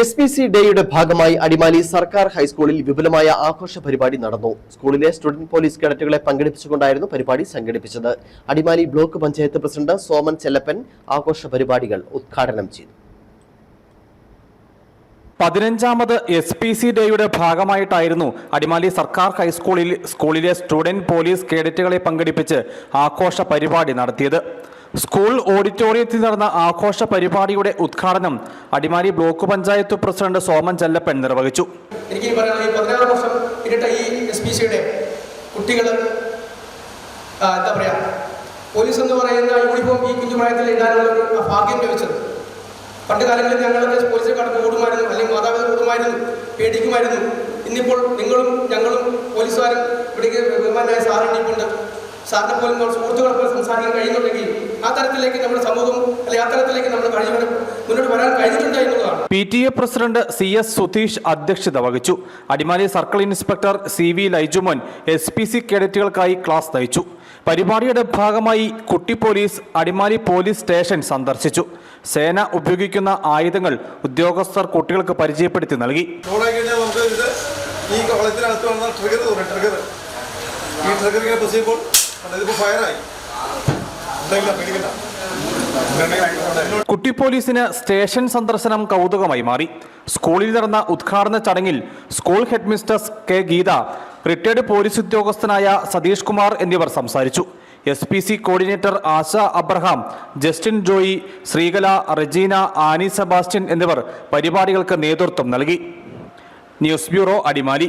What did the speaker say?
S P C ഡേയുടെ ഭാഗമായി അടിമാലി സർക്കാർ ഹൈസ്കൂളിൽ വിപുലമായ ആഘോഷ പരിപാടി നടന്നു. സ്കൂളിലെ സ്റ്റുഡന്റ് പോലീസ് കേഡറ്റുകളെ പങ്കെടുപ്പിച്ചുകൊണ്ടായിരുന്നു പരിപാടി സംഘടിപ്പിച്ചത്. അടിമാലി ബ്ലോക്ക് പഞ്ചായത്ത് പ്രസിഡന്റ് സോമൻ ചെല്ലപ്പൻ ആഘോഷ പരിപാടികൾ ഉദ്ഘാടനം ചെയ്തു. പതിനഞ്ചാമത് എസ് പി സി ഡേയുടെ ഭാഗമായിട്ടായിരുന്നു അടിമാലി സർക്കാർ ഹൈസ്കൂളിൽ സ്കൂളിലെ സ്റ്റുഡന്റ് പോലീസ് കേഡറ്റുകളെ പങ്കെടുപ്പിച്ച് ആഘോഷ പരിപാടി നടത്തിയത്. സ്കൂൾ ഓഡിറ്റോറിയത്തിൽ നടന്ന ആഘോഷ പരിപാടിയുടെ ഉദ്ഘാടനം അടിമാലി ബ്ലോക്ക് പഞ്ചായത്ത് പ്രസിഡന്റ് സോമൻ ചെല്ലപ്പൻ നിർവഹിച്ചു. എനിക്ക് പറയാനുള്ള ഈ വർഷം ഇരട്ട ഈ എസ് പി കുട്ടികൾ എന്താ പറയുക പോലീസ് എന്ന് പറയുന്ന യൂണിഫോം ഈ കുഞ്ഞുപ്രായത്തിൽ ഇടാനുള്ള ഒരു ഭാഗ്യം ലഭിച്ചത്. പണ്ട് കാലങ്ങളിൽ ഞങ്ങളൊക്കെ പോലീസിൽ കടന്ന് ഓടുമായിരുന്നു അല്ലെങ്കിൽ മാതാപിതാക്കൾ ഓടുമായിരുന്നു പേടിക്കുമായിരുന്നു. ഇന്നിപ്പോൾ നിങ്ങളും ഞങ്ങളും പോലീസുകാരും ഇവിടേക്ക് ബഹുമാനായ സാറിന് ഇപ്പോണ്ട് സാറിനെ പോലും നമ്മൾ സുഹൃത്തുക്കളെ പോലും സംസാരിക്കാൻ കഴിയുന്നുണ്ടെങ്കിൽ ആ തരത്തിലേക്ക് നമ്മുടെ സമൂഹം അല്ലെങ്കിൽ ആ തരത്തിലേക്ക് നമ്മൾ കഴിഞ്ഞ മുന്നോട്ട് വരാൻ കഴിഞ്ഞിട്ടുണ്ട് എന്നുള്ളതാണ്. P T A president C S Sudheesh അധ്യക്ഷത വഹിച്ചു. Adimali circle inspector C V Laijumon S P C കേഡറ്റുകൾക്കായി class നയിച്ചു. പരിപാടിയുടെ ഭാഗമായി കുട്ടി പോലീസ് അടിമാലി പോലീസ് സ്റ്റേഷൻ സന്ദർശിച്ചു. സേന ഉപയോഗിക്കുന്ന ആയുധങ്ങൾ ഉദ്യോഗസ്ഥർ കുട്ടികൾക്ക് പരിചയപ്പെടുത്തി നൽകി. ഈ കോളേജിനകത്ത് വന്ന ട്രിഗർ ട്രിഗർ ഈ ട്രിഗർ ഇങ്ങനെ പ്രസ് ചെയ്യുമ്പോൾ കണ്ടോ, ഫയറായി. കുട്ടി പോലീസിന് സ്റ്റേഷൻ സന്ദർശനം കൗതുകമായി മാറി. സ്കൂളിൽ നടന്ന ഉദ്ഘാടന ചടങ്ങിൽ school headmistress K Geetha retired police ഉദ്യോഗസ്ഥനായ സതീഷ് കുമാർ എന്നിവർ സംസാരിച്ചു. S P C coordinator Asha Abraham Justin Joy Sreekala Regina Annie Sebastian എന്നിവർ പരിപാടികൾക്ക് നേതൃത്വം നൽകി. News bureau Adimali.